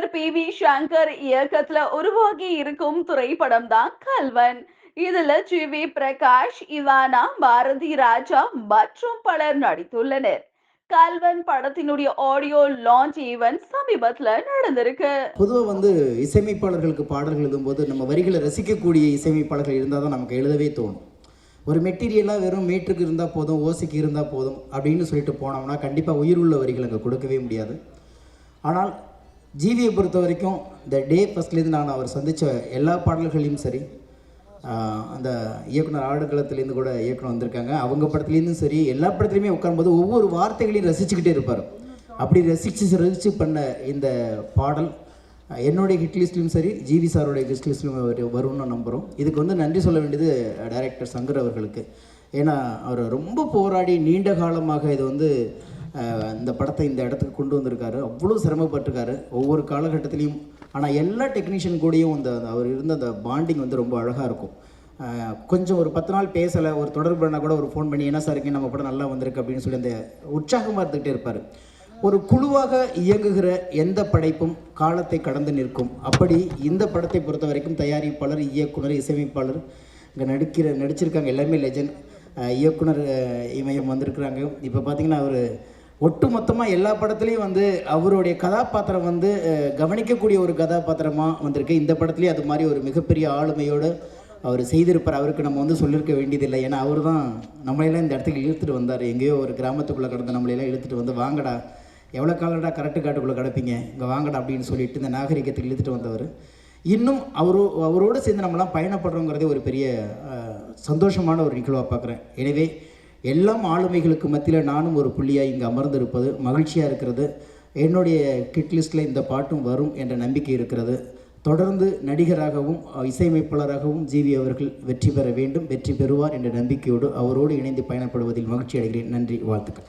இயக்குனர் P V Shankar இயக்கத்துல உருவாகி இருக்கும் திரைப்படம் தான் கல்வன். இதுல ஜி வி பிரகாஷ் இவானா பாரதி ராஜா மற்றும் பலர் நடித்துள்ளனர். கல்வன் படத்தினுடைய ஆடியோ லான்ச் ஈவென்ட் சமீபத்துல நடந்திருக்கு. பொதுவாக வந்து இசையமைப்பாளர்களுக்கு பாடல்கள் எழுதும்போது நம்ம வரிகளை ரசிக்கக்கூடிய இசையமைப்பாளர்கள் இருந்தால் தான் நமக்கு எழுதவே தோணும். ஒரு மெட்டீரியலாக வெறும் மீட்டருக்கு இருந்தால் போதும் ஓசைக்கு இருந்தால் போதும் அப்படின்னு சொல்லிட்டு போனோம்னா கண்டிப்பாக உயிர் உள்ள வரிகள் அங்கே கொடுக்கவே முடியாது. ஆனால் ஜீவியை பொறுத்த வரைக்கும் இந்த டே ஃபஸ்ட்லேருந்து நான் அவர் சந்தித்த எல்லா பாடல்களையும் சரி அந்த இயக்குனர் ஆடுகளத்துலேருந்து கூட இயக்குனர் வந்திருக்காங்க. அவங்க படத்துலேருந்தும் சரி எல்லா படத்துலையுமே உட்காரும்போது ஒவ்வொரு வார்த்தைகளையும் ரசிச்சுக்கிட்டே இருப்பார். அப்படி ரசித்து ரசித்து பண்ண இந்த பாடல் என்னுடைய ஹிட்லிஸ்ட்லையும் சரி ஜிவி சாரோடைய ஹிட்லிஸ்ட்லையும் வரும்னு நம்புகிறோம் இதுக்கு வந்து நன்றி சொல்ல வேண்டியது டைரக்டர் சங்கர் அவர்களுக்கு. ஏன்னா அவர் ரொம்ப போராடி நீண்ட காலமாக இது வந்து இந்த படத்தை இந்த இடத்துக்கு கொண்டு வந்திருக்காரு. அவ்வளோ சிரமப்பட்டிருக்காரு. ஒவ்வொரு காலகட்டத்திலையும் ஆனால் எல்லா டெக்னீஷியன் கூடயும் அந்த அவர் இருந்த அந்த பாண்டிங் வந்து ரொம்ப அழகாக இருக்கும். கொஞ்சம் ஒரு பத்து நாள் பேசலை ஒரு தொடர்பு பண்ணால் கூட ஒரு ஃபோன் பண்ணி என்ன சார் இருக்கீங்க? நம்ம படம் நல்லா வந்திருக்கு அப்படின்னு சொல்லி அந்த உற்சாகமாக இருந்துகிட்டே இருப்பார். ஒரு குழுவாக இயங்குகிற எந்த படைப்பும் காலத்தை கடந்து நிற்கும். அப்படி இந்த படத்தை பொறுத்த வரைக்கும் தயாரிப்பாளர் இயக்குனர் இசையமைப்பாளர் இங்கே நடிக்கிற நடிச்சிருக்காங்க. எல்லாமே லெஜண்ட் இயக்குனர் இமயம் வந்திருக்கிறாங்க. இப்போ பார்த்தீங்கன்னா அவர் ஒட்டு மொத்தமாக எல்லா படத்துலேயும் வந்து அவருடைய கதாபாத்திரம் வந்து கவனிக்கக்கூடிய ஒரு கதாபாத்திரமாக வந்திருக்கு. இந்த படத்துலேயும் அது மாதிரி ஒரு மிகப்பெரிய ஆளுமையோடு அவர் செய்திருப்பார். அவருக்கு நம்ம வந்து சொல்லியிருக்க வேண்டியதில்லை. ஏன்னா அவர் தான் நம்மளையெல்லாம் இந்த இடத்துக்கு இழுத்துட்டு வந்தார். எங்கேயோ ஒரு கிராமத்துக்குள்ளே கடந்த நம்மளையெல்லாம் இழுத்துட்டு வந்து வாங்கடா எவ்வளோ காலடா கரெக்டு காட்டுக்குள்ளே கிடப்பீங்க? இங்கே வாங்கடா அப்படின்னு சொல்லிட்டு இந்த நாகரிகத்துக்கு இழுத்துட்டு வந்தவர். இன்னும் அவரோ அவரோடு சேர்ந்து நம்மலாம் பயணப்படுறோங்கிறதே ஒரு பெரிய சந்தோஷமான ஒரு நிகழ்வாக பார்க்குறேன் எனவே எல்லாம் ஆளுமைகளுக்கு மத்தியில் நானும் ஒரு புள்ளியாக இங்கே அமர்ந்திருப்பது மகிழ்ச்சியாக இருக்கிறது. என்னுடைய கிட் லிஸ்ட்டில் இந்த பாட்டும் வரும் என்ற நம்பிக்கை இருக்கிறது. தொடர்ந்து நடிகராகவும் இசையமைப்பாளராகவும் ஜிவி அவர்கள் வெற்றி பெற வேண்டும் வெற்றி பெறுவார் என்ற நம்பிக்கையோடு அவரோடு இணைந்து பயணப்படுவதில் மகிழ்ச்சி அடைகிறேன் நன்றி வாழ்த்துக்கள்.